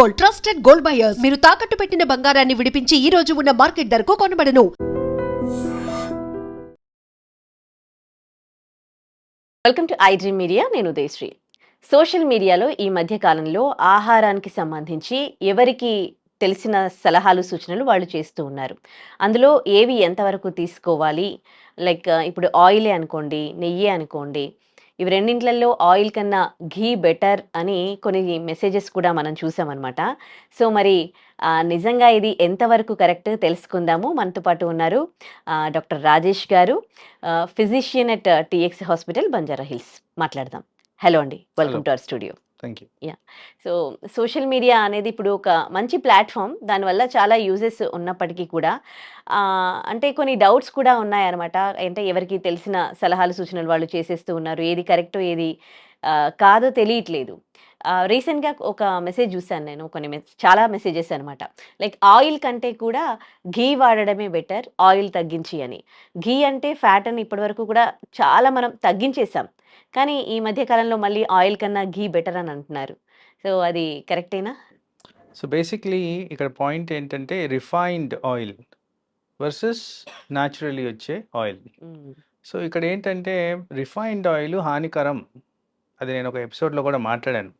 Gold trusted gold buyers. మీరు తాకట్టు పెట్టిన బంగారాన్ని విడిపించి ఈ రోజు ఉన్న మార్కెట్ ధరకు కొనబడను. Welcome to I dream media నేను ఉదయశ్రీ. సోషల్ మీడియాలో ఈ మధ్య కాలంలో ఆహారానికి సంబంధించి ఎవరికి తెలిసిన సలహాలు సూచనలు వాళ్ళు చేస్తూ ఉన్నారు. అందులో ఏవి ఎంతవరకు తీసుకోవాలి? లైక్ ఇప్పుడు ఆయిలే అనుకోండి నెయ్యి అనుకోండి ఇవి రెండింట్లలో ఆయిల్ కన్నా ఘీ బెటర్ అని కొన్ని మెసేజెస్ కూడా మనం చూసామన్నమాట. సో మరి నిజంగా ఇది ఎంతవరకు కరెక్ట్ తెలుసుకుందాము. మనతో పాటు ఉన్నారు doctor Rajesh garu physician at TX hospital Banjara Hills. మాట్లాడదాం. హలో అండి. Welcome. To our studio. Thank you so social media అనేది ఇప్పుడు ఒక మంచి ప్లాట్ఫామ్ దానివల్ల చాలా యూజెస్ ఉన్నప్పటికీ కూడా. అంటే కొన్ని డౌట్స్ కూడా ఉన్నాయన్నమాట. అంటే ఎవరికి తెలిసిన సలహాలు సూచనలు వాళ్ళు చేసేస్తూ ఉన్నారు. ఏది కరెక్టో ఏది కాదో తెలియట్లేదు. రీసెంట్గా ఒక మెసేజ్ చూశాను నేను కొన్ని మెస్- చాలా మెసేజెస్ అనమాట లైక్ ఆయిల్ కంటే కూడా ఘీ వాడడమే బెటర్ ఆయిల్ తగ్గించి అని. ఘీ అంటే ఫ్యాట్ అని ఇప్పటివరకు కూడా చాలా మనం తగ్గించేసాం. కానీ ఈ మధ్య కాలంలో మళ్ళీ ఆయిల్ కన్నా ఘీ బెటర్ అని అంటున్నారు. సో అది కరెక్టేనా? సో బేసిక్లీ ఇక్కడ పాయింట్ ఏంటంటే రిఫైన్డ్ ఆయిల్ వర్సెస్ న్యాచురలీ వచ్చే ఆయిల్. సో ఇక్కడ ఏంటంటే రిఫైన్డ్ ఆయిల్ హానికరం. అది నేను ఒక ఎపిసోడ్లో కూడా మాట్లాడాను.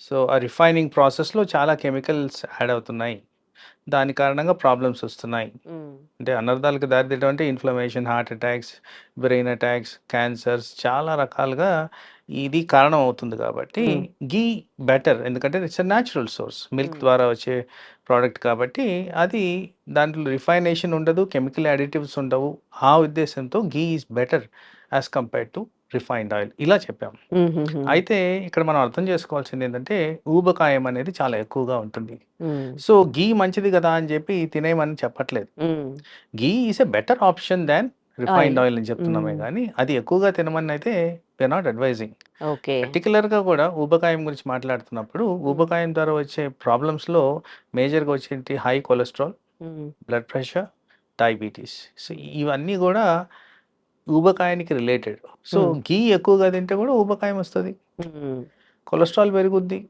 సో ఆ రిఫైనింగ్ ప్రాసెస్లో చాలా కెమికల్స్ యాడ్ అవుతున్నాయి. దాని కారణంగా ప్రాబ్లమ్స్ వస్తున్నాయి. అంటే అనర్థాలకు దారితీయడం అంటే inflammation heart attacks brain attacks cancers చాలా రకాలుగా ఇది కారణం అవుతుంది కాబట్టి. గీ బెటర్ ఎందుకంటే it's a natural source milk. ద్వారా వచ్చే ప్రోడక్ట్ కాబట్టి అది దాంట్లో రిఫైనేషన్ ఉండదు కెమికల్ అడిటివ్స్ ఉండవు. ఆ ఉద్దేశంతో ghee is better as compared to refined oil. ఇలా చెప్పాం. అయితే ఇక్కడ మనం అర్థం చేసుకోవాల్సింది ఏంటంటే ఊబకాయం అనేది చాలా ఎక్కువగా ఉంటుంది. సో గీ మంచిది కదా అని చెప్పి తినేయమని చెప్పట్లేదు. Ghee is a better option than refined. Oil. అని చెప్తున్నామే. కానీ అది ఎక్కువగా తినమని అయితే వీఆర్ నాట్ అడ్వైజింగ్ ఓకే. పర్టికులర్గా కూడా ఊబకాయం గురించి మాట్లాడుతున్నప్పుడు ఊబకాయం ద్వారా వచ్చే ప్రాబ్లమ్స్లో మేజర్గా వచ్చేటి high cholesterol blood pressure diabetes so ఇవన్నీ కూడా ఊబకాయానికి రిలేటెడ్ సో. గీ ఎక్కువగా తింటే కూడా ఊబకాయం వస్తుంది. కొలెస్ట్రాల్ పెరుగుద్ది.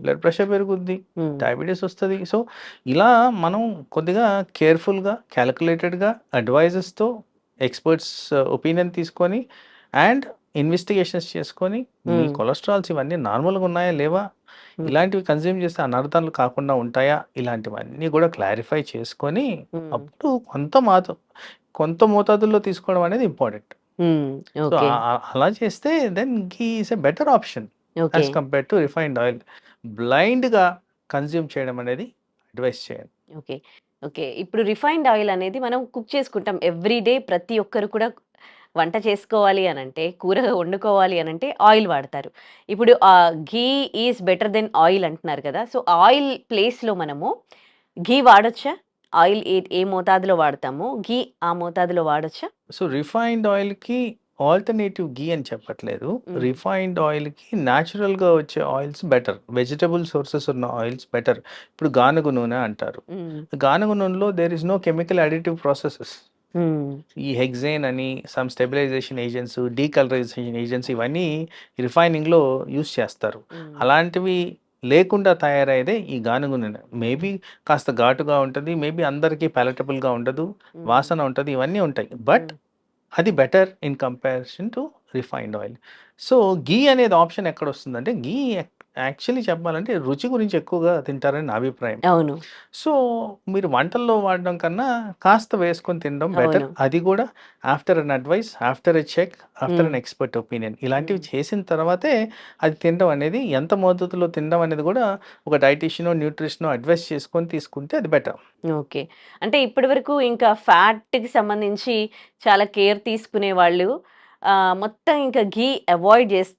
బ్లడ్ ప్రెషర్ పెరుగుద్ది. డయాబెటీస్ వస్తుంది. సో ఇలా మనం కొద్దిగా కేర్ఫుల్గా క్యాలిక్యులేటెడ్గా అడ్వైజెస్తో ఎక్స్పర్ట్స్ ఒపీనియన్ తీసుకొని అండ్ ఇన్వెస్టిగేషన్స్ చేసుకొని మీ. కొలెస్ట్రాల్స్ ఇవన్నీ నార్మల్గా ఉన్నాయా లేవా. ఇలాంటివి కన్జ్యూమ్ చేస్తే అనర్థాలు కాకుండా ఉంటాయా? ఇలాంటివన్నీ కూడా క్లారిఫై చేసుకొని అప్పుడు కొంత మాత కొంత మోతాదుల్లో తీసుకోవడం అనేది ఇంపార్టెంట్. అలా చేస్తే then ghee is a better option as compare to refined oil. బ్లైండ్గా కన్జ్యూమ్ చేయడం అనేది అడ్వైస్ చేయండి ఓకే. ఓకే. ఇప్పుడు రిఫైన్డ్ ఆయిల్ అనేది మనం కుక్ చేసుకుంటాం. ఎవ్రీ డే ప్రతి ఒక్కరు కూడా వంట చేసుకోవాలి అని అంటే కూర వండుకోవాలి అని అంటే ఆయిల్ వాడతారు. ఇప్పుడు ghee is better then oil అంటున్నారు కదా. సో ఆయిల్ ప్లేస్లో మనము ఘీ వాడొచ్చా? ఆయిల్ ఏ ఏ మోతాదులో వాడతాము? ఘీ ఆ మోతాదులో వాడొచ్చా? సో రిఫైన్డ్ ఆయిల్కి ఆల్టర్నేటివ్ గీ అని చెప్పట్లేదు. రిఫైన్డ్ ఆయిల్కి న్యాచురల్గా వచ్చే ఆయిల్స్ బెటర్. వెజిటబుల్ సోర్సెస్ ఉన్న ఆయిల్స్ బెటర్. ఇప్పుడు గానుగ నూనె అంటారు. గానుగ నూనెలో there is no chemical additive processes ఈ హెగ్జైన్ అని some stabilization agents decolorization agents ఇవన్నీ రిఫైనింగ్లో యూస్ చేస్తారు. అలాంటివి లేకుండా తయారయ్యేదే ఈ గానుగ నూనె. మేబీ కాస్త ఘాటుగా ఉంటుంది మేబీ అందరికీ ప్యాలటబుల్గా ఉండదు వాసన ఉంటుంది ఇవన్నీ ఉంటాయి. బట్ అది better in comparison to refined oil. So ghee అనేది ఆప్షన్ ఎక్కడ వస్తుందంటే గీ యాక్చువల్లీ చెప్పాలంటే రుచి గురించి ఎక్కువగా తింటారని నా అభిప్రాయం. అవును. సో మీరు వంటల్లో వాడడం కన్నా కాస్త వేసుకొని తినడం బెటర్. అది కూడా after an advice after a check after an. Expert opinion. ఇలాంటివి. చేసిన తర్వాతే అది తినడం అనేది ఎంత మోతాదులో తినడం అనేది కూడా ఒక డైటీషియనో న్యూట్రిషనో అడ్వైస్ చేసుకొని తీసుకుంటే అది బెటర్. ఓకే. అంటే ఇప్పటి వరకు ఇంకా ఫ్యాట్కి సంబంధించి చాలా కేర్ తీసుకునే వాళ్ళు మొత్తం ఇంకా ఘీ అవాయిడ్ చేస్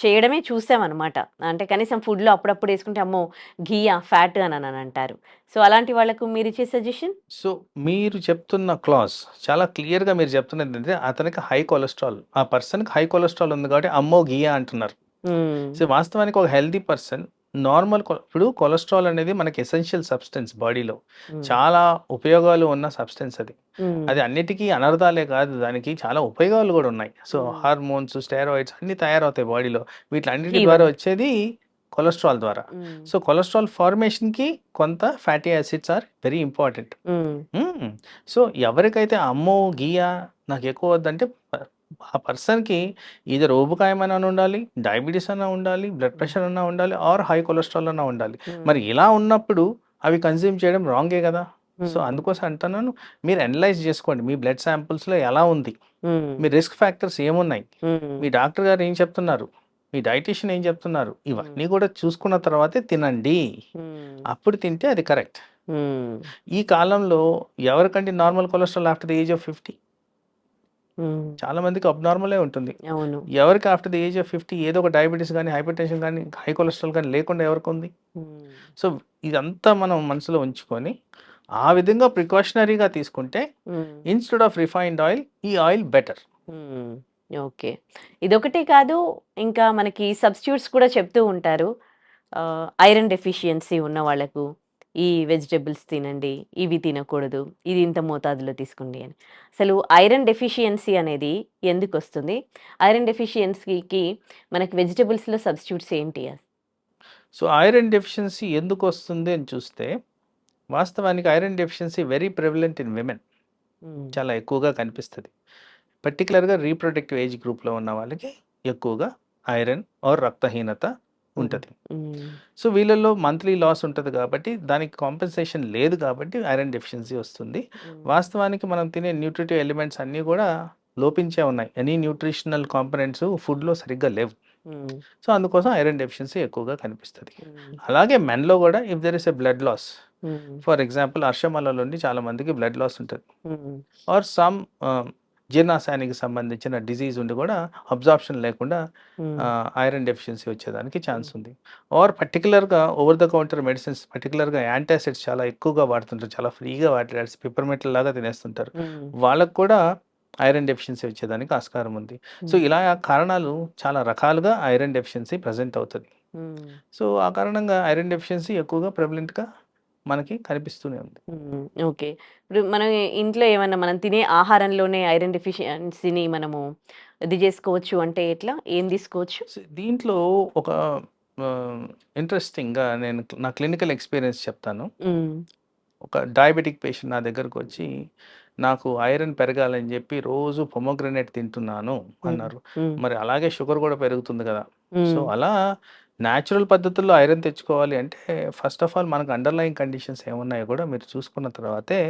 చేయడమే చూసామన్నమాట అంటే కనీసం ఫుడ్లో అప్పుడప్పుడు వేసుకుంటే అమ్మో! ఘీ ఫ్యాట్ అని అని అంటారు. సో అలాంటి వాళ్ళకు మీరు ఇచ్చే సజెషన్? సో మీరు చెప్తున్న క్లాస్ చాలా క్లియర్గా మీరు చెప్తున్నది ఏంటంటే అతనికి హై కొలెస్ట్రాల్. ఆ పర్సన్కి హై కొలెస్ట్రాల్ ఉంది కాబట్టి అమ్మో గియా అంటున్నారు. సో వాస్తవానికి ఒక హెల్తీ పర్సన్ నార్మల్ ఇప్పుడు కొలెస్ట్రాల్ అనేది మనకి ఎసెన్షియల్ సబ్స్టెన్స్ బాడీలో. చాలా ఉపయోగాలు ఉన్న సబ్స్టెన్స్ అది. అది అన్నిటికీ అనర్థాలే కాదు దానికి చాలా ఉపయోగాలు కూడా ఉన్నాయి. సో. హార్మోన్స్ స్టెరాయిడ్స్ అన్ని తయారవుతాయి బాడీలో. వీటి అన్నిటి Fever. ద్వారా వచ్చేది కొలెస్ట్రాల్ ద్వారా. సో కొలెస్ట్రాల్ ఫార్మేషన్కి కొంత fatty acids are very important. So ఎవరికైతే అమ్మో గీయా నాకు ఎక్కువ వద్దంటే ఆ పర్సన్కి ఇది రోబుకాయం అన్నా ఉండాలి డయాబెటీస్ అన్నా ఉండాలి బ్లడ్ ప్రెషర్ అన్నా ఉండాలి ఆర్ హై కొలెస్ట్రాల్ అన్నా ఉండాలి. మరి ఇలా ఉన్నప్పుడు అవి కన్జ్యూమ్ చేయడం రాంగే కదా! సో అందుకోసం అంటున్నాను మీరు అనలైజ్ చేసుకోండి. మీ బ్లడ్ శాంపుల్స్లో ఎలా ఉంది? మీ రిస్క్ ఫ్యాక్టర్స్ ఏమున్నాయి? మీ డాక్టర్ గారు ఏం చెప్తున్నారు? మీ డైటీషియన్ ఏం చెప్తున్నారు? ఇవన్నీ కూడా చూసుకున్న తర్వాతే తినండి. అప్పుడు తింటే అది కరెక్ట్. ఈ కాలంలో ఎవరికంటే normal cholesterol after the age of fifty? చాలా మందికి అబ్నార్మలే ఉంటుంది. అవును. ఎవరికి after the age of fifty ఏదో ఒక డయాబెటీస్ కానీ హైపర్ టెన్షన్ కానీ హై కొలెస్ట్రాల్ కానీ లేకుండా ఎవరికి ఉంది? సో ఇదంతా మనం మనసులో ఉంచుకొని ఆ విధంగా ప్రికాషనరీగా తీసుకుంటే ఇన్స్టెడ్ ఆఫ్ రిఫైన్డ్ ఆయిల్ ఈ ఆయిల్ బెటర్ ఓకే. ఇదొకటే కాదు ఇంకా మనకి సబ్స్టిట్యూట్స్ కూడా చెప్తూ ఉంటారు. ఐరన్ డెఫిషియన్సీ ఉన్న వాళ్ళకు ఈ వెజిటబుల్స్ తినండి ఇవి తినకూడదు ఇది ఇంత మోతాదులో తీసుకోండి అని. అసలు ఐరన్ డెఫిషియన్సీ అనేది ఎందుకు వస్తుంది? ఐరన్ డెఫిషియన్సీకి మనకి వెజిటబుల్స్లో సబ్స్టిట్యూట్స్ ఏంటి? సో ఐరన్ డెఫిషియన్సీ ఎందుకు వస్తుంది అని చూస్తే వాస్తవానికి iron deficiency very prevalent in women. చాలా ఎక్కువగా కనిపిస్తుంది. పర్టికులర్గా రీప్రొడక్టివ్ ఏజ్ గ్రూప్లో ఉన్న వాళ్ళకి ఎక్కువగా ఐరన్ ఆర్ రక్తహీనత ఉంటుంది. సో వీళ్ళల్లో మంత్లీ లాస్ ఉంటుంది కాబట్టి దానికి కాంపెన్సేషన్ లేదు కాబట్టి ఐరన్ డెఫిషియన్సీ వస్తుంది. వాస్తవానికి మనం తినే న్యూట్రిటివ్ ఎలిమెంట్స్ అన్నీ కూడా లోపించే ఉన్నాయి. ఎనీ న్యూట్రిషనల్ కాంపనెంట్స్ ఫుడ్లో సరిగ్గా లేవు. సో అందుకోసం ఐరన్ డెఫిషియన్సీ ఎక్కువగా కనిపిస్తుంది. అలాగే మెన్లో కూడా if there is a blood loss for example అర్షమలలో చాలా మందికి బ్లడ్ లాస్ ఉంటుంది. ఆర్ సమ్ జీర్ణాశయానికి సంబంధించిన డిజీజ్ ఉండి కూడా అబ్జార్ప్షన్ లేకుండా ఐరన్ డెఫిషియన్సీ వచ్చేదానికి ఛాన్స్ ఉంది. ఆర్ పర్టికులర్గా ఓవర్ ద కౌంటర్ మెడిసిన్స్ పర్టికులర్గా యాంటాసిడ్స్ చాలా ఎక్కువగా వాడుతుంటారు. చాలా ఫ్రీగా వాటర్ పిప్పర్మెంట్ల లాగా తినేస్తుంటారు. వాళ్ళకు కూడా ఐరన్ డెఫిషియన్సీ వచ్చేదానికి ఆస్కారం ఉంది. సో ఇలా ఆ కారణాలు చాలా రకాలుగా ఐరన్ డెఫిషియన్సీ ప్రజెంట్ అవుతుంది. సో ఆ కారణంగా ఐరన్ డెఫిషియన్సీ ఎక్కువగా ప్రెవలెంట్గా మనకి కనిపిస్తూనే ఉంది. ఓకే. ఇప్పుడు మనం ఇంట్లో ఏమన్నా మనం తినే ఆహారంలోనే ఐరన్ డెఫిషియన్సీని మనము ఇది చేసుకోవచ్చు అంటే ఎట్లా? ఏం తీసుకోవచ్చు? దీంట్లో ఒక ఇంట్రెస్టింగ్గా నేను నా క్లినికల్ ఎక్స్పీరియన్స్ చెప్తాను. ఒక డయాబెటిక్ పేషెంట్ నా దగ్గరకు వచ్చి నాకు ఐరన్ పెరగాలని చెప్పి రోజు పొమోగ్రనేట్ తింటున్నాను అన్నారు. మరి అలాగే షుగర్ కూడా పెరుగుతుంది కదా. సో అలా న్యాచురల్ పద్ధతుల్లో ఐరన్ తెచ్చుకోవాలి అంటే ఫస్ట్ ఆఫ్ ఆల్ మనకు అండర్లైన్ కండిషన్స్ ఏమున్నాయో కూడా మీరు చూసుకున్న తర్వాతే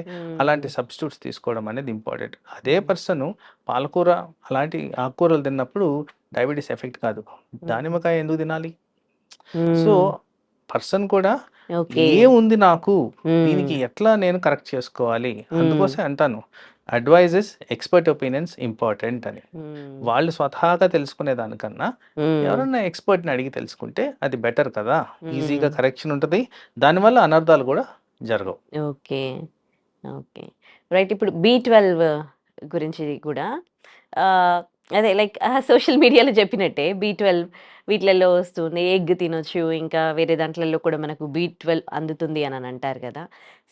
అలాంటి సబ్స్టిట్యూట్స్ తీసుకోవడం అనేది ఇంపార్టెంట్. అదే పర్సన్ పాలకూర అలాంటి ఆకుకూరలు తిన్నప్పుడు డయాబెటీస్ ఎఫెక్ట్ కాదు. దానిమ్మకాయ ఎందుకు తినాలి? సో పర్సన్ కూడా ఏముంది నాకు? దీనికి ఎట్లా నేను కరెక్ట్ చేసుకోవాలి? అందుకోసం అంటాను. అడ్వైజెస్ ఎక్స్పర్ట్ ఒపీనియన్స్ ఇంపార్టెంట్ అని. వాళ్ళు స్వతహాగా తెలుసుకునే దానికన్నా ఎవరన్నా ఎక్స్పర్ట్ని అడిగి తెలుసుకుంటే అది బెటర్ కదా. ఈజీగా కరెక్షన్ ఉంటుంది. దానివల్ల అనర్థాలు కూడా జరగవు. ఓకే. ఓకే. రైట్ ఇప్పుడు బి ట్వెల్వ్ గురించి కూడా అదే లైక్ సోషల్ మీడియాలో చెప్పినట్టే బి ట్వెల్వ్ వీటిలలో వస్తుంది ఎగ్ తినొచ్చు ఇంకా వేరే దాంట్లలో కూడా మనకు బి ట్వెల్వ్ అందుతుంది అని అని అంటారు కదా.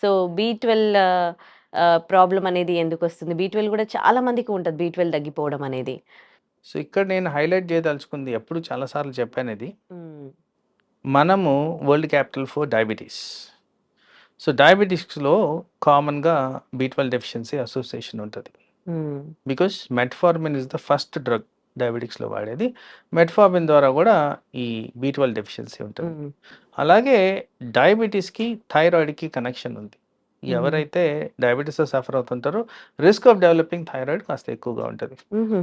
సో బి ట్వెల్వ్ ప్రాబ్లం అనేది ఎందుకు వస్తుంది? బి ట్వెల్వ్ కూడా చాలా మందికి ఉంటుంది బి ట్వెల్వ్ తగ్గిపోవడం అనేది. సో ఇక్కడ నేను హైలైట్ చేయదలుచుకుంది ఎప్పుడు చాలాసార్లు చెప్పాను ఇది మనము world capital for diabetes. So డయాబెటీస్లో కామన్గా బీ ట్వెల్వ్ డెఫిషియన్సీ అసోసియేషన్ ఉంటుంది. Because metformin is the first drug డయాబెటిక్స్లో వాడేది. మెట్ఫార్మిన్ ద్వారా కూడా ఈ బీ ట్వెల్వ్ డెఫిషియన్సీ ఉంటుంది. అలాగే డయాబెటీస్కి థైరాయిడ్కి కనెక్షన్ ఉంది. ఎవరైతే డయాబెటీస్తో సఫర్ అవుతుంటారో రిస్క్ ఆఫ్ డెవలపింగ్ థైరాయిడ్ కాస్త ఎక్కువగా ఉంటుంది.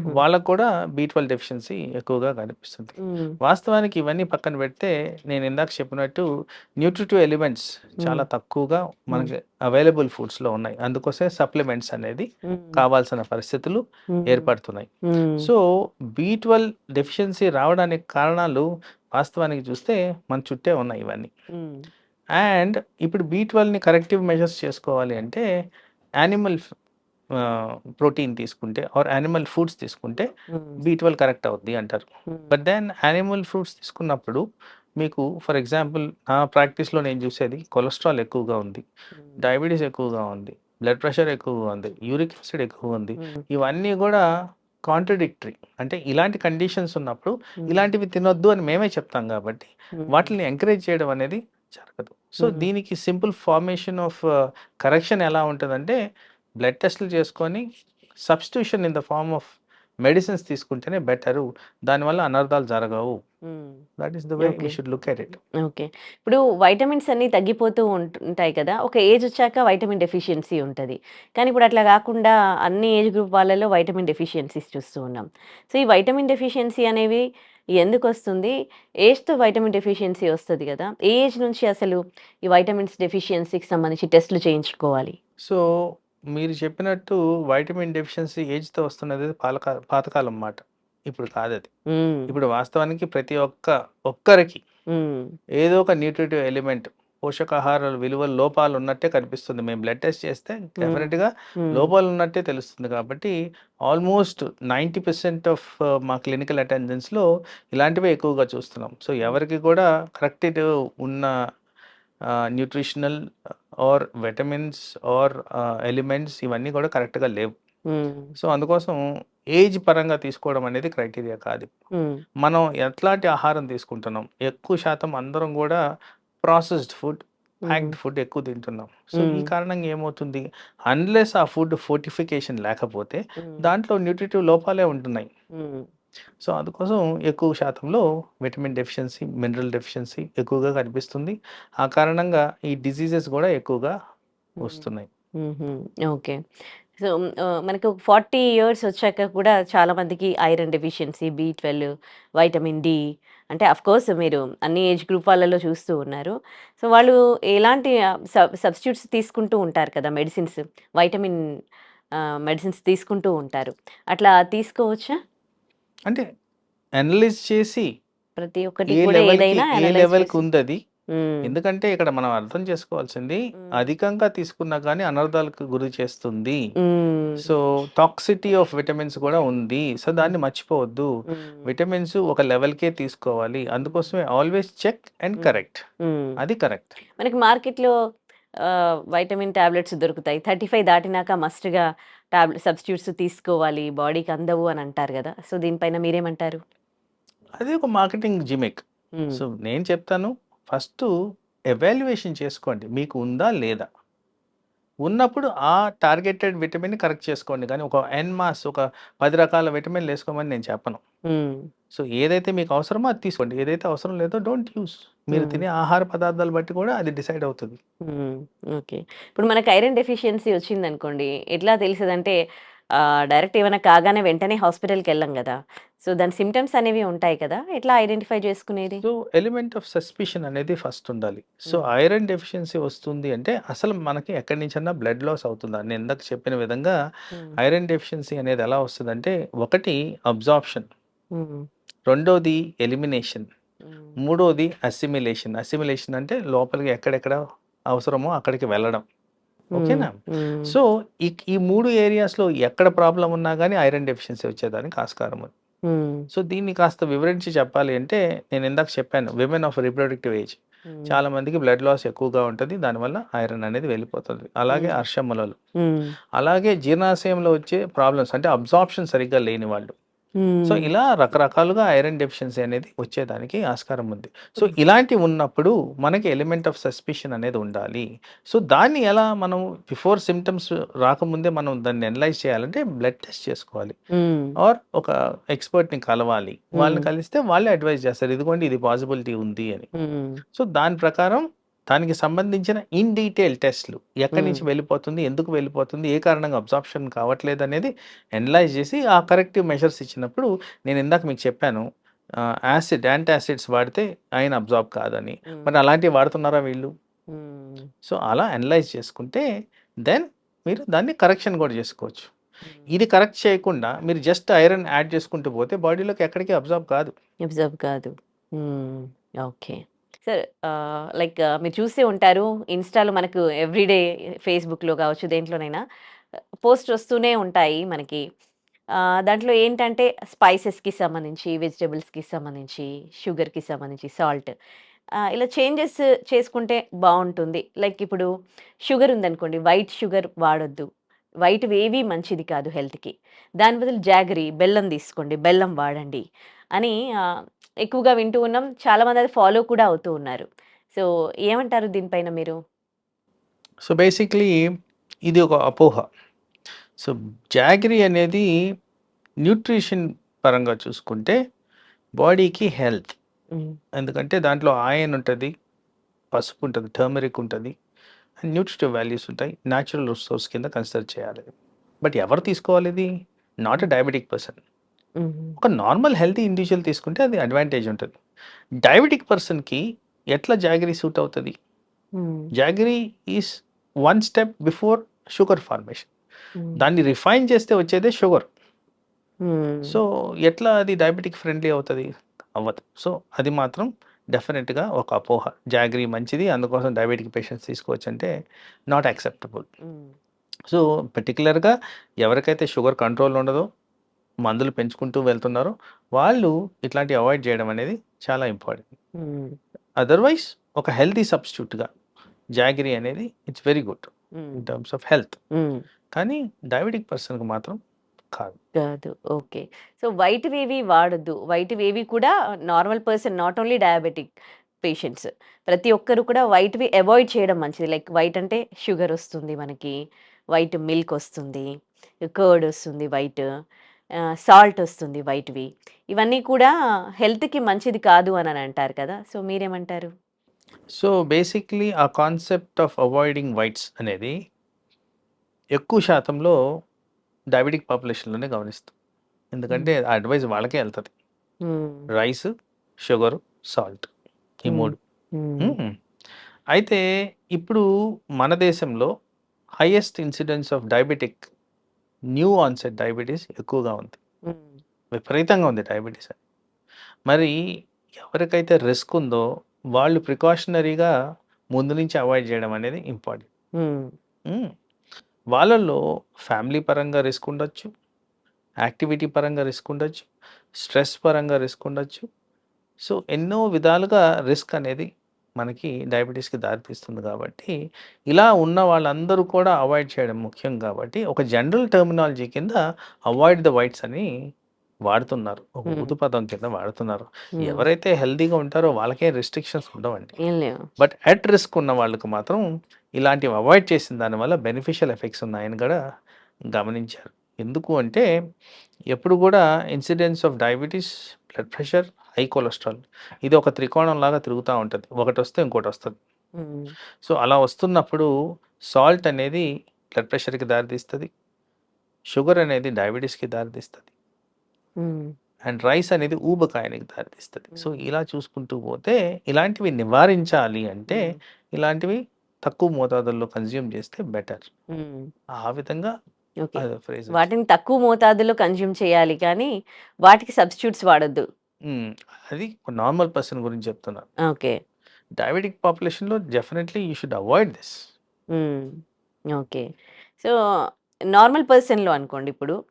వాళ్ళకు కూడా బీ ట్వెల్వ్ డెఫిషియన్సీ ఎక్కువగా కనిపిస్తుంది. వాస్తవానికి ఇవన్నీ పక్కన పెడితే నేను ఇందాక చెప్పినట్టు న్యూట్రిటివ్ ఎలిమెంట్స్ చాలా తక్కువగా మనకి అవైలబుల్ ఫుడ్స్లో ఉన్నాయి. అందుకోసమే సప్లిమెంట్స్ అనేది కావాల్సిన పరిస్థితులు ఏర్పడుతున్నాయి. సో బీ ట్వెల్వ్ డెఫిషియన్సీ రావడానికి కారణాలు వాస్తవానికి చూస్తే మన చుట్టే ఉన్నాయి ఇవన్నీ. అండ్ ఇప్పుడు బీ ట్వెల్వ్ని కరెక్టివ్ మెజర్స్ చేసుకోవాలి అంటే యానిమల్ ప్రోటీన్ తీసుకుంటే ఆర్ యానిమల్ ఫుడ్స్ తీసుకుంటే బీ ట్వెల్వ్ కరెక్ట్ అవుద్ది అంటారు. బట్ దెన్ యానిమల్ ఫ్రూట్స్ తీసుకున్నప్పుడు మీకు ఫర్ ఎగ్జాంపుల్ నా ప్రాక్టీస్లో నేను చూసేది కొలెస్ట్రాల్ ఎక్కువగా ఉంది డయాబెటీస్ ఎక్కువగా ఉంది బ్లడ్ ప్రెషర్ ఎక్కువగా ఉంది యూరిక్ యాసిడ్ ఎక్కువ ఉంది. ఇవన్నీ కూడా కాంట్రడిక్టరీ అంటే ఇలాంటి కండిషన్స్ ఉన్నప్పుడు ఇలాంటివి తినొద్దు అని మేమే చెప్తాం కాబట్టి వాటిని ఎంకరేజ్ చేయడం అనేది జరగదు సో. దీనికి సింపుల్ ఫార్మేషన్ ఆఫ్ కరెక్షన్ ఎలా ఉంటుందంటే బ్లడ్ టెస్ట్లు చేసుకొని substitution in the form of medicines తీసుకుంటేనే బెటరు. దానివల్ల అనర్థాలు జరగవు. That is the way. Should look at it okay. ఇప్పుడు వైటమిన్స్ అన్ని తగ్గిపోతూ ఉంట- ఉంటాయి కదా. ఒక ఏజ్ వచ్చాక వైటమిన్ డెఫిషియన్సీ ఉంటుంది. కానీ ఇప్పుడు అట్లా కాకుండా అన్ని ఏజ్ గ్రూప్ వాళ్ళలో వైటమిన్ డెఫిషియన్సీస్ చూస్తూ ఉన్నాం. సో ఈ వైటమిన్ డెఫిషియన్సీ అనేవి ఎందుకు వస్తుంది? ఏజ్తో వైటమిన్ డెఫిషియన్సీ వస్తుంది కదా. ఏ ఏజ్ నుంచి అసలు ఈ వైటమిన్స్ డెఫిషియన్సీకి సంబంధించి టెస్టులు చేయించుకోవాలి? సో మీరు చెప్పినట్టు వైటమిన్ డెఫిషియన్సీ ఏజ్తో వస్తున్నది పాలకా పాతకాలం మాట ఇప్పుడు కాదు అది మ్మ్. ఇప్పుడు వాస్తవానికి ప్రతి ఒక్క ఒక్కరికి. ఏదో ఒక న్యూట్రిటివ్ ఎలిమెంట్ పోషకాహార విలువ లోపాలు ఉన్నట్టే కనిపిస్తుంది మేము బ్లడ్ టెస్ట్ చేస్తే డెఫినెట్గా. లోపాలు ఉన్నట్టే తెలుస్తుంది కాబట్టి ఆల్మోస్ట్ నైంటీ పర్సెంట్ ఆఫ్ మా క్లినికల్ అటెండెన్స్లో ఇలాంటివే ఎక్కువగా చూస్తున్నాం సో ఎవరికి కూడా కరెక్ట్ ఉన్న nutritional or vitamins or elements ఇవన్నీ కూడా కరెక్ట్గా లేవు. సో అందుకోసం ఏజ్ పరంగా తీసుకోవడం అనేది క్రైటీరియా కాదు. మనం ఎట్లాంటి ఆహారం తీసుకుంటున్నాం ఎక్కువ శాతం అందరం కూడా ప్రాసెస్డ్ ఫుడ్ ప్యాక్డ్ ఫుడ్ ఎక్కువ తింటున్నాం సో ఈ. కారణంగా ఏమవుతుంది అన్లెస్ ఆ ఫుడ్ ఫోర్టిఫికేషన్ లేకపోతే. దాంట్లో న్యూట్రిటివ్ లోపాలే ఉంటున్నాయి. సో అందుకోసం ఎక్కువ శాతంలో విటమిన్ డెఫిషియన్సీ మినరల్ డెఫిషియన్సీ ఎక్కువగా కనిపిస్తుంది. ఆ కారణంగా ఈ డిసీజెస్ కూడా ఎక్కువగా వస్తున్నాయి. ఓకే. సో మనకు ఫార్టీ ఇయర్స్ వచ్చాక కూడా చాలా మందికి iron deficiency B twelve vitamin D అంటే అఫ్ కోర్స్ మీరు అన్ని ఏజ్ గ్రూప్ వాళ్ళలో చూస్తూ ఉన్నారు. సో వాళ్ళు ఎలాంటి సబ్స్టిట్యూట్స్ తీసుకుంటూ ఉంటారు కదా మెడిసిన్స్ వైటమిన్ మెడిసిన్స్ తీసుకుంటూ ఉంటారు. అట్లా తీసుకోవచ్చా? అంటే అనలైజ్ చేసి ప్రతి ఒక్కటి ఏ కూడా లెవెల్కి ఏ ఉంది అది. ఎందుకంటే ఇక్కడ మనం అర్థం చేసుకోవాల్సింది. అధికంగా తీసుకున్నా కానీ అనర్థాలకు గురి చేస్తుంది. సో టాక్సిటీ ఆఫ్ విటమిన్స్ కూడా ఉంది సో దాన్ని మర్చిపోవద్దు. విటమిన్స్ ఒక లెవెల్కే తీసుకోవాలి అందుకోసమే ఆల్వేస్ చెక్ అండ్. కరెక్ట్. అది కరెక్ట్ మనకి మార్కెట్లో వైటమిన్ టాబ్లెట్స్ దొరుకుతాయి థర్టీ ఫైవ్ దాటినాక మస్ట్గా టాబ్లెట్ సబ్స్టిట్యూట్స్ తీసుకోవాలి బాడీకి అందవు అని అంటారు కదా. సో దీనిపైన మీరేమంటారు? అది ఒక మార్కెటింగ్ జిమిక్. సో నేను చెప్తాను ఫస్ట్ ఎవాల్యుయేషన్ చేసుకోండి. మీకు ఉందా లేదా? ఉన్నప్పుడు ఆ టార్గెటెడ్ విటమిన్ కరెక్ట్ చేసుకోండి కానీ ఒక ఎన్ మాస్ ఒక పది రకాల విటమిన్లు వేసుకోమని నేను చెప్పను. సో ఏదైతే మీకు అవసరమో అది తీసుకోండి ఏదైతే అవసరం లేదో డోంట్ యూస్ మీరు. తినే ఆహార పదార్థాలు బట్టి కూడా అది డిసైడ్ అవుతుంది. ఓకే ఇప్పుడు మనకు ఐరన్ డెఫిషియన్సీ వచ్చింది అనుకోండి ఎట్లా తెలిసేదంటే డైరెక్ట్ ఏమైనా కాగానే వెంటనే హాస్పిటల్కి వెళ్ళాం కదా. సో దాని సిమ్టమ్స్ అనేవి ఉంటాయి కదా. ఎట్లా ఐడెంటిఫై చేసుకునేది? సో ఎలిమెంట్ ఆఫ్ సస్పిషన్ అనేది ఫస్ట్ ఉండాలి. సో. ఐరన్ డెఫిషియన్సీ వస్తుంది అంటే అసలు మనకి ఎక్కడి నుంచన్నా బ్లడ్ లాస్ అవుతుందా? నేను ఇందాక చెప్పిన విధంగా. ఐరన్ డెఫిషియన్సీ అనేది ఎలా వస్తుందంటే ఒకటి అబ్జార్ప్షన్. రెండోది ఎలిమినేషన్. మూడోది అసిమిలేషన్. అసిమిలేషన్ అంటే లోపలికి ఎక్కడెక్కడ అవసరమో అక్కడికి వెళ్ళడం. ఓకేనా. సో ఈ ఈ మూడు ఏరియాస్లో ఎక్కడ ప్రాబ్లం ఉన్నా కానీ ఐరన్ డెఫిషియన్సీ వచ్చేదానికి ఆస్కారం ఉంది. సో దీన్ని కాస్త వివరించి చెప్పాలి అంటే నేను ఇందాక చెప్పాను విమెన్ ఆఫ్ రిప్రొడక్టివ్ ఏజ్. చాలా మందికి బ్లడ్ లాస్ ఎక్కువగా ఉంటుంది దానివల్ల ఐరన్ అనేది వెళ్ళిపోతుంది అలాగే మ్మ్. అర్షములలు మ్మ్. అలాగే జీర్ణాశయంలో వచ్చే ప్రాబ్లమ్స్ అంటే అబ్జార్ప్షన్ సరిగ్గా లేని వాళ్ళు సో. ఇలా రకరకాలుగా ఐరన్ డెఫిషియన్సీ అనేది వచ్చేదానికి ఆస్కారం ఉంది సో ఇలాంటి ఉన్నప్పుడు మనకి ఎలిమెంట్ ఆఫ్ సస్పిషన్ అనేది ఉండాలి సో దాన్ని ఎలా మనం బిఫోర్ సిమ్టమ్స్ రాకముందే మనం దాన్ని అనలైజ్ చేయాలంటే బ్లడ్ టెస్ట్ చేసుకోవాలి. ఆర్ ఒక ఎక్స్పర్ట్ని కలవాలి వాళ్ళని. కలిస్తే వాళ్ళే అడ్వైజ్ చేస్తారు ఇదిగోండి ఇది పాసిబిలిటీ ఉంది అని. సో దాని ప్రకారం దానికి సంబంధించిన ఇన్ డీటెయిల్ టెస్ట్లు ఎక్కడి నుంచి. వెళ్ళిపోతుంది ఎందుకు వెళ్ళిపోతుంది ఏ కారణంగా అబ్జార్ప్షన్ కావట్లేదు అనేది అనలైజ్ చేసి ఆ కరెక్టివ్ మెషర్స్ ఇచ్చినప్పుడు నేను ఇందాక మీకు చెప్పాను యాసిడ్ యాంటీ యాసిడ్స్ వాడితే ఆయన అబ్జార్బ్ కాదని. మరి అలాంటివి వాడుతున్నారా వీళ్ళు. సో అలా అనలైజ్ చేసుకుంటే దెన్ మీరు దాన్ని కరెక్షన్ కూడా చేసుకోవచ్చు. ఇది కరెక్ట్ చేయకుండా మీరు జస్ట్ ఐరన్ యాడ్ చేసుకుంటూ పోతే బాడీలోకి ఎక్కడికి అబ్జార్బ్ కాదు. అబ్జర్వ్ కాదు. ఓకే. సార్ లైక్ మీరు చూసే ఉంటారు. ఇన్స్టాలో మనకు ఎవ్రీడే ఫేస్బుక్లో కావచ్చు దేంట్లోనైనా పోస్ట్ వస్తూనే ఉంటాయి మనకి. దాంట్లో ఏంటంటే స్పైసెస్కి సంబంధించి వెజిటబుల్స్కి సంబంధించి షుగర్కి సంబంధించి సాల్ట్ ఇలా చేంజెస్ చేసుకుంటే బాగుంటుంది. లైక్ ఇప్పుడు షుగర్ ఉందనుకోండి వైట్ షుగర్ వాడొద్దు. వైట్ ఏవి మంచిది కాదు హెల్త్కి. దాని బదులు జాగరీ బెల్లం తీసుకోండి బెల్లం వాడండి. అని ఎక్కువగా వింటూ ఉన్నాం. చాలామంది అది ఫాలో కూడా అవుతూ ఉన్నారు. సో ఏమంటారు దీనిపైన మీరు? సో బేసిక్లీ ఇది ఒక అపోహ. సో జాగరీ అనేది న్యూట్రిషన్ పరంగా చూసుకుంటే బాడీకి హెల్త్. ఎందుకంటే దాంట్లో ఆయన్ ఉంటుంది పసుపు ఉంటుంది టర్మరిక్ ఉంటుంది అండ్ న్యూట్రిటివ్ వాల్యూస్ ఉంటాయి. న్యాచురల్ రిసోర్స్ కింద కన్సిడర్ చేయాలి. బట్ ఎవరు తీసుకోవాలి ఇది? Not a diabetic person. ఒక నార్మల్ హెల్తీ ఇండివిజువల్ తీసుకుంటే అది అడ్వాంటేజ్ ఉంటుంది. డయాబెటిక్ పర్సన్కి ఎట్లా జాగరీ సూట్ అవుతుంది. Jaggery is one step before sugar formation. దాన్ని రిఫైన్ చేస్తే వచ్చేదే షుగర్. సో ఎట్లా అది డయాబెటిక్ ఫ్రెండ్లీ అవుతుంది? అవ్వదు. సో అది మాత్రం డెఫినెట్గా ఒక అపోహ. జాగరీ మంచిది అందుకోసం డయాబెటిక్ పేషెంట్స్ తీసుకోవచ్చు అంటే నాట్ యాక్సెప్టబుల్. సో పర్టికులర్గా ఎవరికైతే షుగర్ కంట్రోల్ ఉండదో మందులు పెంచుకుంటూ వెళ్తున్నారో. వాళ్ళు ఇట్లాంటివి అవాయిడ్ చేయడం అనేది చాలా ఇంపార్టెంట్. అదర్వైజ్ ఒక హెల్తీ సబ్స్టిట్యూట్గా జాగరీ అనేది it's very good. In terms of health. కానీ డయాబెటిక్ పర్సన్కి మాత్రం కాదు. కాదు. ఓకే. సో వైట్ వేవి వాడొద్దు. వైట్ వేవి కూడా normal person not only diabetic patients. ప్రతి ఒక్కరు కూడా వైట్వి అవాయిడ్ చేయడం మంచిది. లైక్ వైట్ అంటే షుగర్ వస్తుంది మనకి వైట్ మిల్క్ వస్తుంది కర్డ్ వస్తుంది వైట్. సాల్ట్ వస్తుంది వైట్వి. ఇవన్నీ కూడా హెల్త్కి మంచిది కాదు అని అంటారు కదా సో మీరేమంటారు? సో బేసిక్లీ ఆ కాన్సెప్ట్ ఆఫ్ అవాయిడింగ్ వైట్స్ అనేది ఎక్కువ శాతంలో డయాబెటిక్ పాపులేషన్లోనే గమనిస్తాం. ఎందుకంటే ఆ అడ్వైస్ వాళ్ళకే వెళ్తుంది. రైస్ షుగర్ సాల్ట్ ఈ. మూడు. అయితే ఇప్పుడు మన దేశంలో highest incidence of diabetic new onset diabetes ఎక్కువగా ఉంది. విపరీతంగా ఉంది డయాబెటీస్ అని. మరి ఎవరికైతే రిస్క్ ఉందో వాళ్ళు ప్రికాషనరీగా ముందు నుంచి అవాయిడ్ చేయడం అనేది ఇంపార్టెంట్. వాళ్ళల్లో ఫ్యామిలీ పరంగా రిస్క్ ఉండొచ్చు యాక్టివిటీ పరంగా రిస్క్ ఉండొచ్చు స్ట్రెస్ పరంగా రిస్క్ ఉండొచ్చు. సో ఎన్నో విధాలుగా రిస్క్ అనేది మనకి డయాబెటీస్కి దారితీస్తుంది కాబట్టి ఇలా ఉన్న వాళ్ళందరూ కూడా అవాయిడ్ చేయడం ముఖ్యం కాబట్టి ఒక జనరల్ టర్మినాలజీ కింద అవాయిడ్ ద వైట్స్ అని వాడుతున్నారు. ఒక. ఊదు పదం కింద వాడుతున్నారు. ఎవరైతే హెల్తీగా ఉంటారో వాళ్ళకే రెస్ట్రిక్షన్స్ ఉండవండి. బట్ అట్ రిస్క్ ఉన్న వాళ్ళకి మాత్రం ఇలాంటివి అవాయిడ్ చేసిన దానివల్ల బెనిఫిషియల్ ఎఫెక్ట్స్ ఉన్నాయని కూడా గమనించారు. ఎందుకు అంటే ఎప్పుడు కూడా incidence of diabetes blood pressure high cholesterol. ఇది ఒక త్రికోణం లాగా తిరుగుతూ ఉంటుంది. ఒకటి వస్తే ఇంకోటి వస్తుంది. సో అలా వస్తున్నప్పుడు సాల్ట్ అనేది బ్లడ్ ప్రెషర్కి దారితీస్తుంది షుగర్ అనేది డయాబెటీస్కి దారితీస్తుంది. అండ్ రైస్ అనేది ఊబకాయానికి దారితీస్తుంది సో ఇలా చూసుకుంటూ పోతే ఇలాంటివి నివారించాలి అంటే ఇలాంటివి తక్కువ మోతాదుల్లో కన్జ్యూమ్ చేస్తే బెటర్. ఆ విధంగా. వాటిని తక్కువ మోతాదులో కన్జ్యూమ్ చేయాలి కానీ వాటికి సబ్స్టిట్యూట్స్ వాడొద్దు. అది నార్మల్ పర్సన్ గురించి చెప్తున్నా. Okay. Diabetic పాపులేషన్లో definitely you should avoid this. Hmm. Okay. So normal పర్సన్లో అనుకోండి ఇప్పుడు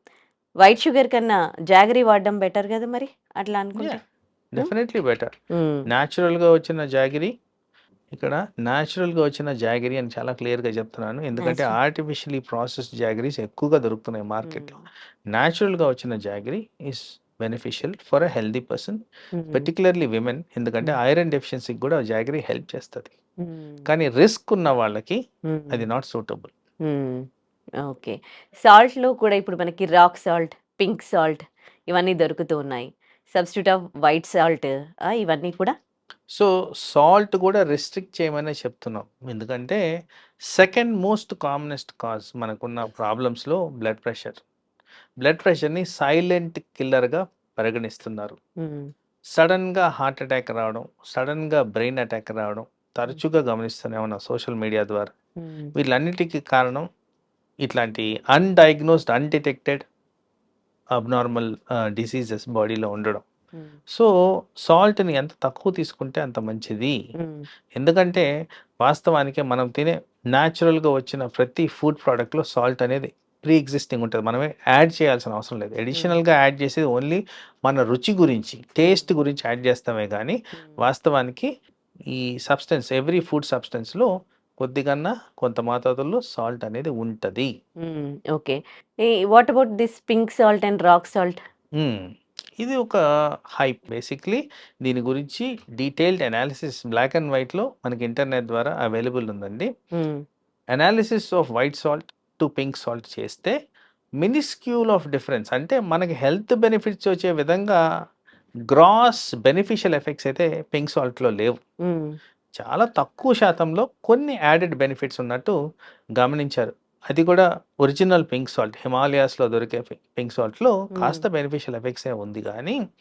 వైట్ షుగర్ కన్నా జాగరీ వాడడం బెటర్ కదా మరి? అట్లా అనుకుంటే. Definitely better. మ్మ్. న్యాచురల్గా వచ్చిన జాగిరి ఇక్కడ న్యాచురల్గా వచ్చిన జాగిరి అని చాలా క్లియర్గా చెప్తున్నాను. ఎందుకంటే Natural. ఆర్టిఫిషియలీ ప్రాసెస్ జాగిరీస్ ఎక్కువగా దొరుకుతున్నాయి మార్కెట్లో. న్యాచురల్గా వచ్చిన jaggery is beneficial for a healthy person. Particularly women ఎందుకంటే. ఐరన్ డెఫిషియన్సీకి కూడా జాగిరి హెల్ప్ చేస్తుంది. కానీ రిస్క్ ఉన్న వాళ్ళకి. అది నాట్ సూటబుల్. ఓకే సాల్ట్లో కూడా ఇప్పుడు మనకి రాక్ సాల్ట్ పింక్ సాల్ట్ ఇవన్నీ దొరుకుతూ ఉన్నాయి సబ్స్టిట్యూట్ ఆఫ్ వైట్ సాల్ట్ ఇవన్నీ కూడా సో సాల్ట్ కూడా రెస్ట్రిక్ట్ చేయమని చెప్తున్నాం ఎందుకంటే సెకండ్ మోస్ట్ కామనెస్ట్ కాజ్ మనకున్న ప్రాబ్లమ్స్లో బ్లడ్ ప్రెషర్ బ్లడ్ ప్రెషర్ని సైలెంట్ కిల్లర్గా పరిగణిస్తున్నారు. సడన్గా హార్ట్ అటాక్ రావడం సడన్గా బ్రెయిన్ అటాక్ రావడం తరచుగా గమనిస్తూనే ఉన్నాం సోషల్ మీడియా ద్వారా. వీళ్ళన్నిటికీ కారణం ఇట్లాంటి అన్డయాగ్నోస్డ్ అన్డిటెక్టెడ్ అబ్నార్మల్ డిసీజెస్ బాడీలో ఉండడం. సో సాల్ట్ని ఎంత తక్కువ తీసుకుంటే అంత మంచిది. ఎందుకంటే వాస్తవానికి మనం తినే న్యాచురల్గా వచ్చిన ప్రతి ఫుడ్ ప్రోడక్ట్లో సాల్ట్ అనేది ప్రీ ఎగ్జిస్టింగ్ ఉంటుంది మనమే యాడ్ చేయాల్సిన అవసరం లేదు అడిషనల్గా యాడ్ చేసేది ఓన్లీ మన రుచి గురించి టేస్ట్ గురించి యాడ్ చేస్తామే కానీ వాస్తవానికి ఈ సబ్స్టెన్స్ ఎవ్రీ ఫుడ్ సబ్స్టెన్స్లో కొద్దిగన్నా కొంత మోతాదుల్లో సాల్ట్ అనేది ఉంటది. Okay. What about this pink salt and rock salt? ఇది ఒక హైప్ బేసిక్‌లీ దీని గురించి డీటెయిల్డ్ అనాలిసిస్ బ్లాక్ అండ్ వైట్‌లో మనకి ఇంటర్నెట్ ద్వారా అవైలబుల్ ఉందండి. Analysis of white salt to pink salt చేస్తే మినిస్క్యూల్ ఆఫ్ డిఫరెన్స్ అంటే మనకి హెల్త్ బెనిఫిట్స్ వచ్చే విధంగా గ్రాస్ బెనిఫిషియల్ ఎఫెక్ట్స్ అయితే పింక్ సాల్ట్‌లో లేవు. చాలా తక్కువ శాతంలో కొన్ని యాడెడ్ బెనిఫిట్స్ ఉన్నట్టు గమనించారు. అది కూడా ఒరిజినల్ పింక్ సాల్ట్ హిమాలయాస్‌లో దొరికే పి పింక్ సాల్ట్‌లో హ్మ్. కాస్త బెనిఫిషియల్ ఎఫెక్ట్సే ఉంది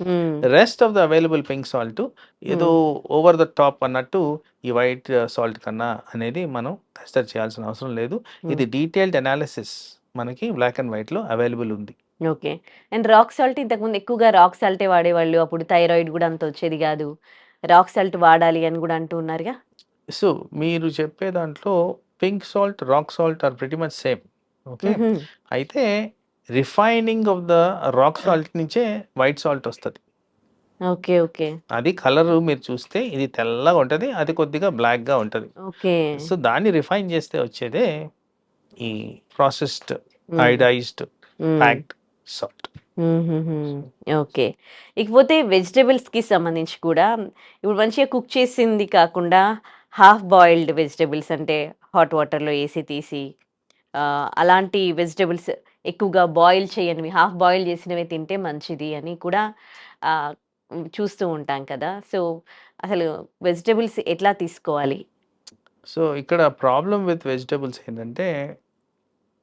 హ్మ్. Rest of the available pink salt ఏదో. ఓవర్ ద టాప్ అన్నట్టు ఈ వైట్ సాల్ట్ కన్నా అనేది మనం కన్సిడర్ చేయాల్సిన అవసరం లేదు. ఇది. డీటెయిల్డ్ అనాలిసిస్ మనకి బ్లాక్ అండ్ వైట్‌లో అవైలబుల్ ఉంది. ఓకే. అండ్ రాక్ సాల్ట్ ఇంతకుముందు ఎక్కువగా రాక్ సాల్టే వాడేవాళ్ళు. అప్పుడు థైరాయిడ్ గూడా అంత వచ్చేది గాదు. రాక్ సాల్ట్ వాడాలి అని గూడా అంటూ ఉన్నారుగా? సో, మీరు చెప్పే దాంట్లో pink salt, rock salt are pretty much same. Okay. అయితే refining of the rock salt నుంచే వైట్ సాల్ట్ వస్తది. ఓకే. ఓకే. అది కలరు మీరు చూస్తే ఇది తెల్లగా ఉంటది. అది కొద్దిగా బ్లాక్‌గా ఉంటది. ఓకే. సో, దాన్ని రిఫైన్ చేస్తే వచ్చేదే ఈ ప్రాసెస్డ్ హ్మ్. Packed salt. ఓకే. ఇకపోతే వెజిటబుల్స్‌కి సంబంధించి కూడా ఇప్పుడు మంచిగా కుక్ చేసింది కాకుండా హాఫ్ బాయిల్డ్ వెజిటబుల్స్ అంటే హాట్ వాటర్‌లో ఏసి తీసి అలాంటి వెజిటబుల్స్ ఎక్కువగా బాయిల్ చేయనివి హాఫ్ బాయిల్ చేసినవే తింటే మంచిది అని కూడా. చూస్తూ ఉంటాం కదా! సో, అసలు వెజిటబుల్స్ ఎట్లా తీసుకోవాలి? సో, ఇక్కడ ప్రాబ్లమ్ విత్ వెజిటబుల్స్ ఏంటంటే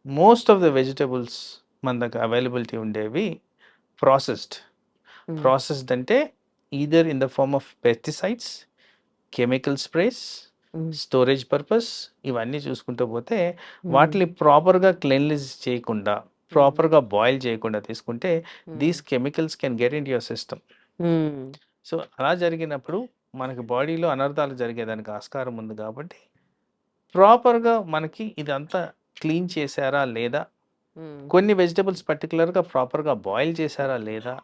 మోస్ట్ ఆఫ్ ద వెజిటబుల్స్ మన దగ్గర అవైలబిలిటీ ఉండేవి ప్రాసెస్డ్. ప్రాసెస్డ్ అంటే either in the form of pesticides, chemical sprays. Storage purpose ఇవన్నీ చూసుకుంటూ పోతే. వాటిని ప్రాపర్‌గా క్లెన్లీస్ చేయకుండా. ప్రాపర్‌గా బాయిల్ చేయకుండా తీసుకుంటే. These chemicals can get into your system. So, అలా జరిగినప్పుడు మనకి బాడీలో అనర్థాలు జరిగేదానికి ఆస్కారం ఉంది కాబట్టి ప్రాపర్‌గా మనకి ఇదంతా క్లీన్ చేశారా లేదా? కొన్ని వెజిటబుల్స్ పర్టిక్యులర్‌గా ప్రాపర్‌గా బాయిల్ చేశారా లేదా?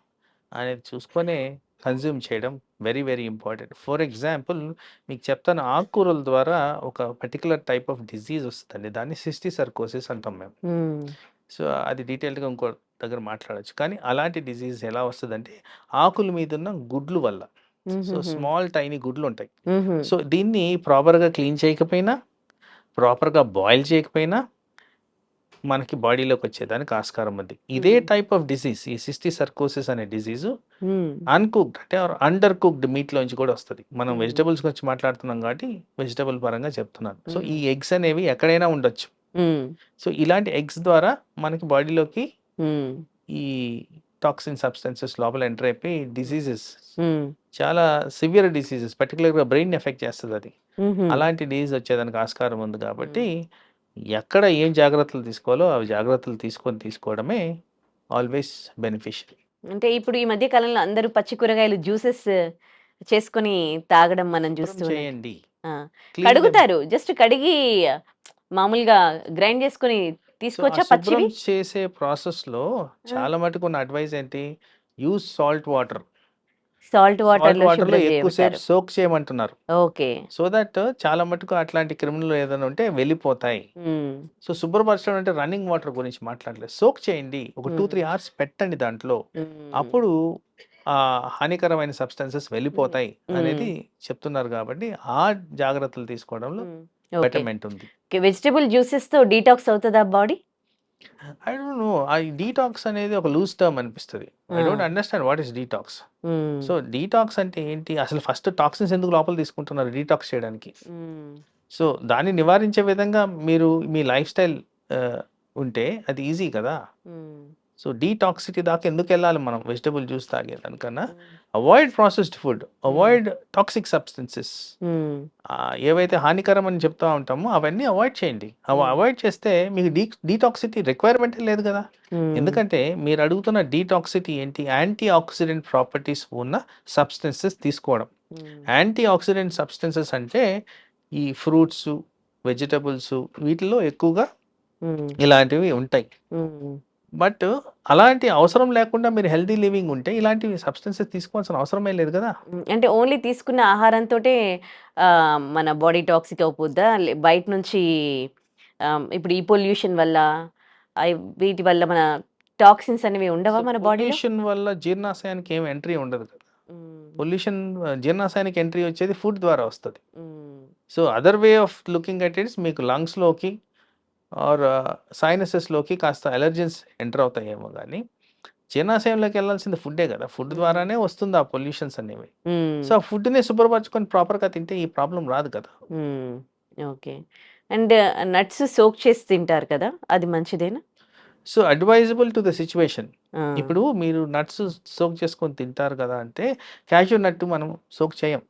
అనేది చూసుకొనే కన్జ్యూమ్ చేయడం very very important. For example మీకు చెప్తాను ఆకుకూరల ద్వారా ఒక పర్టిక్యులర్ టైప్ ఆఫ్ డిసీజ్ వస్తదండి. దాన్ని సిస్టిసర్కోసిస్ అంటాం మేము. సో, అది డీటెయిల్డ్‌గా ఇంకో దగ్గర మాట్లాడొచ్చు. కానీ అలాంటి డిసీజ్ ఎలా వస్తదంటే ఆకుల మీదున్న గుడ్లు వల్ల. సో. స్మాల్ టైనీ గుడ్లుంటాయి. హుహు. సో, దీన్ని ప్రాపర్‌గా క్లీన్ చేయకపోయినా, ప్రాపర్‌గా బాయిల్ చేయకపోయినా మనకి బాడీలోకి వచ్చేదానికి ఆస్కారం ఉంది. ఇదే. టైప్ ఆఫ్ డిసీజ్ ఈ సిస్టిసర్కోసిస్ అనే డిసీజు. అన్‌కుక్డ్ అంటే అండర్ కుక్డ్ మీట్‌లోంచి కూడా వస్తది. మనం. వెజిటబుల్స్ గురించి మాట్లాడుతున్నాం కాబట్టి వెజిటబుల్ పరంగా చెప్తున్నాను. సో, ఈ. ఎగ్స్ అనేవి ఎక్కడైనా ఉండొచ్చు. సో, ఇలాంటి ఎగ్స్ ద్వారా మనకి బాడీలోకి. ఈ టాక్సిన్ సబ్స్టెన్సెస్ లోపల ఎంటర్ అయిపోయి డిసీజెస్. చాలా సివియర్ డిసీజెస్ పర్టిక్యులర్‌గా బ్రెయిన్‌ని ఎఫెక్ట్ చేస్తదది. హుహు. అలాంటి డిసీజ్ వచ్చేదానికి ఆస్కారం ఉంది కాబట్టి. ఎక్కడ ఏం జాగ్రత్తలు తీసుకోవాలో అవి జాగ్రత్తలు తీసుకొని తీసుకోవడమే ఆల్వేస్ బెనిఫిషియల్. అంటే ఇప్పుడు ఈ మధ్య కాలంలో అందరూ పచ్చి కూరగాయలు జ్యూసెస్ చేసుకొని తాగడం మనం శుభ్రం చూస్తూ ఉన్నాం. చేయండి. ఆ! Clean them. కడుగుతారు. జస్ట్ కడిగి మామూలుగా గ్రైండ్ చేసుకొని శుభ్రం పచ్చివి? చేసే ప్రాసెస్‌లో ఆ! చాలా మటుకు ఉన్న అడ్వైస్ ఏంటి? Use salt water. Salt salt వాటర్‌లో వాటర్‌లో శుభ్రం ఎక్కువ సేపు చేయమంటారు. సోక్ చేయమంటున్నారు. ఓకే. సో థట్ చాలా మటుకు అట్లాంటి క్రిములు ఏదైనా ఉంటే వెళ్ళిపోతాయి. సో, శుభ్రపరచడం అంటే రన్నింగ్ వాటర్ గురించి మాట్లాడలేదు. సోక్ చేయండి. ఒక 2, హ్మ్. 3 అవర్స్ పెట్టండి దాంట్లో. అప్పుడు ఆహ్, హానికరమైన సబ్స్టెన్సెస్. వెళ్ళిపోతాయి అనేది. చెప్తున్నారు కాబట్టి ఆ జాగ్రత్తలు తీసుకోవడంలో. బెటర్‌మెంట్ ఉంది. వెజిటబుల్ జ్యూసెస్‌తో డీటాక్స్ అవుతదా బాడీ? I don't know. ఆ డీటాక్స్ అనేది ఒక లూజ్ టర్మ్ అనిపిస్తది. I! Don't understand what is detox. So, detox అంటే ఏంటి? అసలు ఫస్ట్ టాక్సిన్స్ ఎందుకు లోపల తీసుకుంటున్నారు డీటాక్స్ చేయడానికి? సో, దాన్ని నివారించే విధంగా మీరు మీ లైఫ్ స్టైల్ ఆహ్, ఉంటే అది ఈజీ కదా! సో, డీటాక్సిటీ దాకా ఎందుకెళ్ళాలి మనం వెజిటబుల్ జ్యూస్ తాగేదానికన్నా హ్మ్. Avoid processed food. Avoid toxic substances. ఏవైతే హానికరం అని చెప్తా ఉంటామో అవన్నీ అవాయిడ్ చేయండి. అవ. అవాయిడ్ చేస్తే మీకు డీ డీటాక్సిటీ రిక్వైర్మెంటే లేదు కదా! హ్మ్. ఎందుకంటే మీరు అడుగుతున్న డీటాక్సిటీ ఏంటి? యాంటీ ఆక్సిడెంట్ ప్రాపర్టీస్ ఉన్న సబ్స్టెన్సెస్ తీసుకోవడం. యాంటీ ఆక్సిడెంట్ సబ్స్టెన్సెస్ అంటే ఈ ఫ్రూట్సు, వెజిటబుల్సు వీటిల్లో ఎక్కువగా హ్మ్. ఇలాంటివి ఉంటాయి. బట్ అలాంటి అవసరం లేకుండా మీరు హెల్తీ లివింగ్ ఉంటే ఇలాంటి సబ్స్టెన్సెస్ తీసుకోవాల్సిన అవసరమే లేదు కదా. అంటే ఓన్లీ తీసుకున్న ఆహారంతో మన బాడీ టాక్సిక్ అయిపోద్దా? లే- బయట నుంచి ఇప్పుడు ఈ పొల్యూషన్ వల్ల వీటి వల్ల మన టాక్సిన్స్ అనేవి ఉండవా మన బాడీలో? పొల్యూషన్ వల్ల జీర్ణాశయానికి ఏం ఎంట్రీ ఉండదు కదా. పొల్యూషన్ జీర్ణాశయానికి ఎంట్రీ వచ్చేది ఫుడ్ ద్వారా వస్తుంది. So other way of looking at its మీకు లంగ్స్లోకి ఆర్ సైనసెస్లోకి కాస్త అలర్జెన్స్ ఎంటర్ అవుతాయేమో కానీ జీర్ణాశయంలోకి వెళ్ళాల్సింది ఫుడ్డే కదా. ఫుడ్ ద్వారానే వస్తుంది ఆ పొల్యూషన్స్ అనేవి. సో ఆ ఫుడ్ని శుభ్రపరచుకొని ప్రాపర్గా తింటే ఈ ప్రాబ్లం రాదు కదా. ఓకే. అండ్ నట్స్ సోక్ చేసి తింటారు కదా అది మంచిదేనా? So advisable to the situation. ఇప్పుడు మీరు నట్స్ సోక్ చేసుకొని తింటారు కదా అంటే క్యాషూ నట్టు మనం సోక్ చేయం.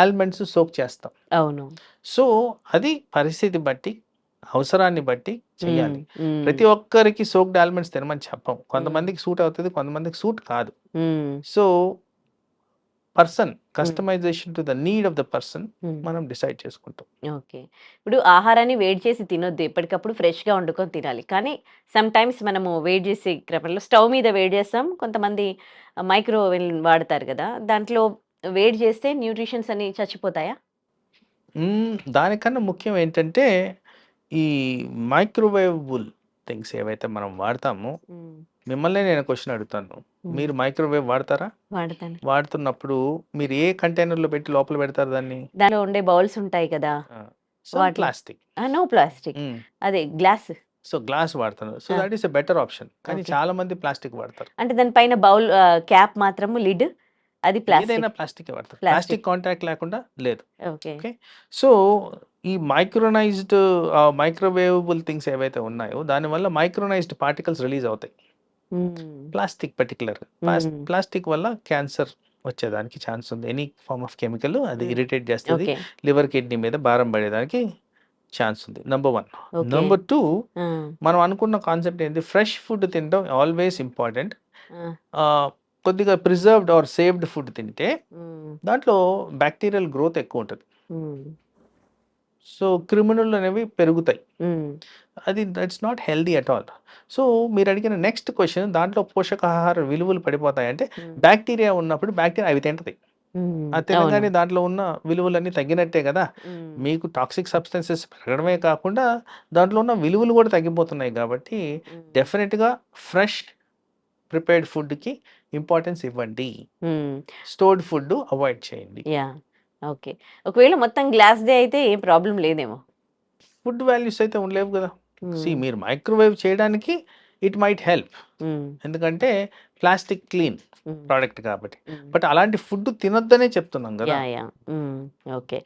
ఆల్మండ్స్ సోక్ చేస్తాం. అవును. సో అది పరిస్థితి బట్టి అవసరాన్ని బట్టి చేయాలి ప్రతి ఒక్కరికి సోక్డ్ ఆల్మండ్స్ తినమని చెప్పం. కొంతమందికి సూట్ అవుతుంది కొంతమందికి సూట్ కాదు. So person customization to the need of the person. మనం డిసైడ్ చేసుకుంటాం. ఓకే. ఇప్పుడు ఆహారాన్ని వేడి చేసి తినొద్దు. ఎప్పటికప్పుడు ఫ్రెష్గా వండుకొని తినాలి. కానీ సమ్ టైమ్స్ మనము వేడి చేసే క్రమంలో స్టవ్ మీద వేడి చేస్తాం. కొంతమంది మైక్రోవేవ్ వాడతారు కదా! దాంట్లో వేడి చేస్తే న్యూట్రిషన్స్ అన్ని చచ్చిపోతాయా? దానికన్నా ముఖ్యం ఏంటంటే ఈ మైక్రోవేవబుల్ థింగ్స్ ఏవైతే మనం వాడతామో ఉమ్, మిమ్మల్ని నేను క్వశ్చన్ అడుగుతాను. ఉమ్, మీరు మైక్రోవేవ్ వాడతారా? వాడతాను. వాడుతున్నప్పుడు మీరు ఏ కంటైనర్లో పెట్టి లోపల పెడతారు దాన్ని? దాంట్లో ఉండే బౌల్స్ ఉంటాయి కదా. వాటిలో- ప్లాస్టిక్. No plastic. అదే గ్లాస్. సో గ్లాస్ వాడుతున్నారు so Ah. That is a better option. కానీ Okay. చాలా మంది ప్లాస్టిక్ వాడతారు. అంటే దానిపైన బౌల్ క్యాప్ మాత్రము లిడ్ అది ప్లాస్టిక్. ఏదైనా ప్లాస్టిక్ వాడతారు. Plastic. ప్లాస్టిక్ కాంటాక్ట్ లేకుండా లేదు. ఓకే. సో ఈ మైక్రోనైజ్డ్ మైక్రోవేవబుల్ థింగ్స్ ఏవైతే ఉన్నాయో దానివల్ల మైక్రోనైజ్డ్ పార్టికల్స్ రిలీజ్ అవుతాయి. Plastic particular. ప్లాస్టిక్ వల్ల క్యాన్సర్ వచ్చేదానికి ఛాన్స్ ఉంది. ఎనీ ఫార్మ్ ఆఫ్ కెమికల్ అది. ఇరిటేట్ చేస్తుంది. లివర్ కిడ్నీ మీద భారం పడేదానికి ఛాన్స్ ఉంది. నంబర్ వన్ నంబర్ టూ మనం అనుకున్న కాన్సెప్ట్ ఏంటి ఫ్రెష్ ఫుడ్ తినడం ఆల్వేస్ ఇంపార్టెంట్ కొద్దిగా ప్రిజర్వ్డ్ ఆర్ సేవ్డ్ ఫుడ్ తింటే దాంట్లో బ్యాక్టీరియల్ గ్రోత్ ఎక్కువ ఉంటుంది. సో క్రిమినల్ అనేవి పెరుగుతాయి. అది that's not healthy at all. So మీరు అడిగిన నెక్స్ట్ క్వశ్చన్ దాంట్లో పోషకాహార విలువలు పడిపోతాయంటే బ్యాక్టీరియా ఉన్నప్పుడు బ్యాక్టీరియా అవి తింటది. అది తినగానే దాంట్లో ఉన్న విలువలన్నీ తగ్గినట్టే కదా. మీకు టాక్సిక్ సబ్స్టెన్సెస్ పెరగడమే కాకుండా దాంట్లో ఉన్న విలువలు కూడా తగ్గిపోతున్నాయి కాబట్టి డెఫినెట్గా ఫ్రెష్ ప్రిపేర్డ్ ఫుడ్కి ఇంపార్టెన్స్ ఇవ్వండి. స్టోర్డ్ ఫుడ్ అవాయిడ్ చేయండి. Yeah okay. ఒకవేళ మొత్తం గ్లాస్ దే అయితే ఏం ప్రాబ్లం లేదేమో. ఫుడ్ వాల్యూస్ అయితే ఉండలేవు కదా. సి మీరు మైక్రోవేవ్ చేయడానికి ఇట్ మైట్ హెల్ప్. ఎందుకంటే ప్లాస్టిక్ క్లీన్ ప్రోడక్ట్ కాబట్టి. బట్ అలాంటి ఫుడ్ తినొద్దనే చెప్తున్నాం కదా. ఓకే.